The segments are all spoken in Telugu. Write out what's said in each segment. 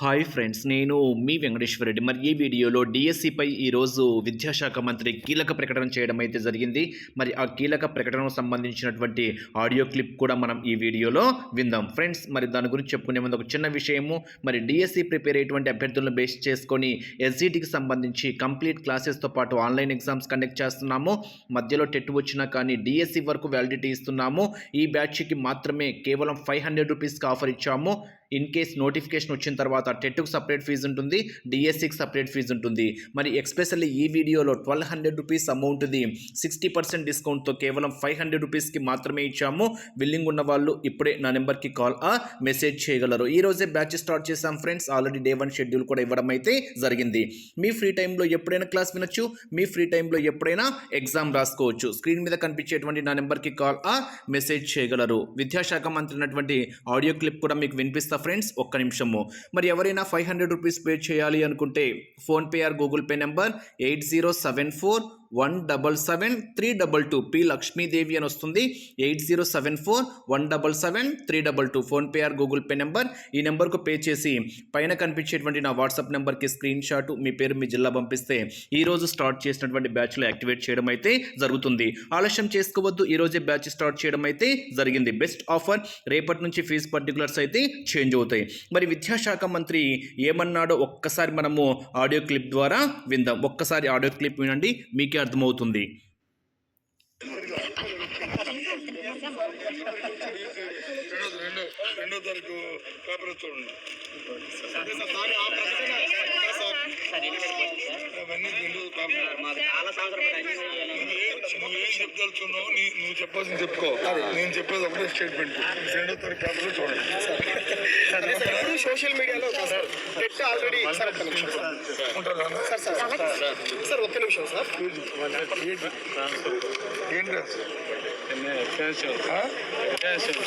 హాయ్ ఫ్రెండ్స్ నేను మీ వెంకటేశ్వర రెడ్డి. మరి ఈ వీడియోలో డిఎస్సిపై ఈరోజు విద్యాశాఖ మంత్రి కీలక ప్రకటన చేయడం అయితే జరిగింది. మరి ఆ కీలక ప్రకటనకు సంబంధించినటువంటి ఆడియో క్లిప్ కూడా మనం ఈ వీడియోలో విందాం. ఫ్రెండ్స్ మరి దాని గురించి చెప్పుకునే ముందు ఒక చిన్న విషయము. మరి డిఎస్సి ప్రిపేర్ అయ్యేటువంటి అభ్యర్థులను బేస్ చేసుకొని ఎస్జిటికి సంబంధించి కంప్లీట్ క్లాసెస్తో పాటు ఆన్లైన్ ఎగ్జామ్స్ కండక్ట్ చేస్తున్నాము. మధ్యలో టెట్ వచ్చినా కానీ డిఎస్సి వరకు వ్యాలిడిటీ ఇస్తున్నాము. ఈ బ్యాచ్కి మాత్రమే కేవలం ఫైవ్ హండ్రెడ్ రూపీస్కి ఆఫర్ ఇచ్చాము. ఇన్ కేస్ నోటిఫికేషన్ వచ్చిన తర్వాత టెట్కు సపరేట్ ఫీజు ఉంటుంది డిఎస్సికి సపరేట్ ఫీజు ఉంటుంది. మరి ఎక్స్పెషల్లీ ఈ వీడియోలో ట్వెల్వ్ హండ్రెడ్ రూపీస్ అమౌంట్ది సిక్స్టీ పర్సెంట్ డిస్కౌంట్తో కేవలం ఫైవ్ హండ్రెడ్ రూపీస్కి మాత్రమే ఇచ్చాము. బిల్లింగ్ ఉన్న వాళ్ళు ఇప్పుడే నా నెంబర్కి కాల్ ఆ మెసేజ్ చేయగలరు. ఈ రోజే బ్యాచ్ స్టార్ట్ చేసాం friends. Already day one schedule కూడా ఇవ్వడం అయితే జరిగింది. మీ ఫ్రీ టైంలో ఎప్పుడైనా క్లాస్ వినొచ్చు మీ ఫ్రీ టైంలో ఎప్పుడైనా ఎగ్జామ్ రాసుకోవచ్చు. స్క్రీన్ మీద కనిపించేటువంటి నా నెంబర్కి కాల్ ఆ మెసేజ్ చేయగలరు. విద్యాశాఖ మంత్రి అన్నటువంటి ఆడియో క్లిప్ కూడా మీకు వినిపిస్తా ఫ్రెండ్స్ ఒక్క నిమిషము. మరి ఎవరైనా ఫైవ్ హండ్రెడ్ రూపీస్ పే చేయాలి అనుకుంటే PhonePe or Google Pay number eight zero seven four one double seven three double two P Lakshmi Devi అని వస్తుంది. Eight zero seven four one double seven three double two PhonePe or Google Pay number ఈ నెంబర్కు పే చేసి పైన కనిపించేటువంటి నా వాట్సాప్ నెంబర్కి స్క్రీన్ షాట్ మీ పేరు మీ జిల్లా పంపిస్తే ఈరోజు స్టార్ట్ చేసినటువంటి బ్యాచ్లో యాక్టివేట్ చేయడం అయితే జరుగుతుంది. ఆలస్యం చేసుకోవద్దు. ఈరోజే బ్యాచ్ స్టార్ట్ చేయడం అయితే జరిగింది. బెస్ట్ ఆఫర్ రేపటి నుంచి ఫీజు పర్టికులర్స్ అయితే చేంజ్ అవుతాయి. మరి విద్యాశాఖ మంత్రి ఏమన్నాడో ఒక్కసారి మనము ఆడియో క్లిప్ ద్వారా విందాం. ఒక్కసారి ఆడియో క్లిప్ వినండి. మీకు అర్థమవుతుంది పేపర్ రెండు పేపర్ నువ్వేం చెప్పదలుచున్నావు నీ నువ్వు చెప్పాల్సింది చెప్పుకో నేను చెప్పేది ఒకటే స్టేట్మెంట్ రెండో తారీఖు పేపర్లో చూడండి సోషల్ మీడియాలో సార్ నెట్ ఆల్రెడీ సార్ ఒక్క నిమిషం సార్. సార్ సార్ ఒక్క నిమిషం సార్?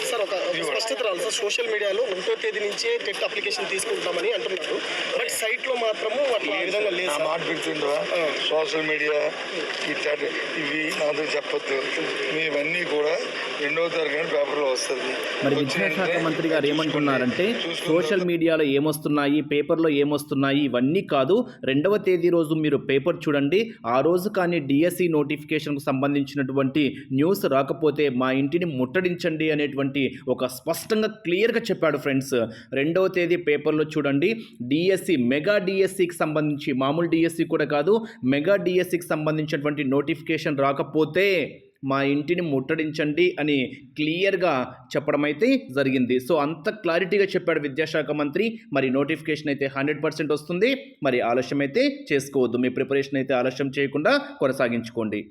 సార్ ఒక స్పష్టత రావాలి సార్. సోషల్ మీడియాలో ఒకటో తేదీ నుంచే టెట్ అప్లికేషన్ తీసుకుంటామని అంటున్నారు. బట్ సైట్లో మాత్రము అట్లా విధంగా లేదు మాట పెడుతుండ్రా సోషల్ మీడియా ఇట్లాంటి ఇవి నాతో చెప్పొద్దు. ఇవన్నీ కూడా రెండవ తరగతి పేపర్లో వస్తుంది. మరి విద్యాశాఖ మంత్రి గారు ఏమంటున్నారంటే సోషల్ మీడియాలో ఏమొస్తున్నాయి పేపర్లో ఏమొస్తున్నాయి ఇవన్నీ కాదు. రెండవ తేదీ రోజు మీరు పేపర్ చూడండి. ఆ రోజు కానీ డిఎస్సి నోటిఫికేషన్కు సంబంధించినటువంటి న్యూస్ రాకపోతే మా ఇంటిని ముట్టడించండి అనేటువంటి ఒక స్పష్టంగా క్లియర్గా చెప్పాడు ఫ్రెండ్స్. రెండవ తేదీ పేపర్లో చూడండి. డిఎస్సి మెగా డిఎస్సికి సంబంధించి మామూలు డిఎస్సి కూడా కాదు మెగా డిఎస్సికి సంబంధించినటువంటి నోటిఫికేషన్ రాకపోతే మా ఇంటిని ముట్టడించండి అని క్లియర్గా చెప్పడం అయితే జరిగింది. సో అంత క్లారిటీగా చెప్పాడు విద్యాశాఖ మంత్రి. మరి నోటిఫికేషన్ అయితే హండ్రెడ్ పర్సెంట్ వస్తుంది. మరి ఆలస్యం అయితే చేసుకోవద్దు. మీ ప్రిపరేషన్ అయితే ఆలస్యం చేయకుండా కొనసాగించుకోండి.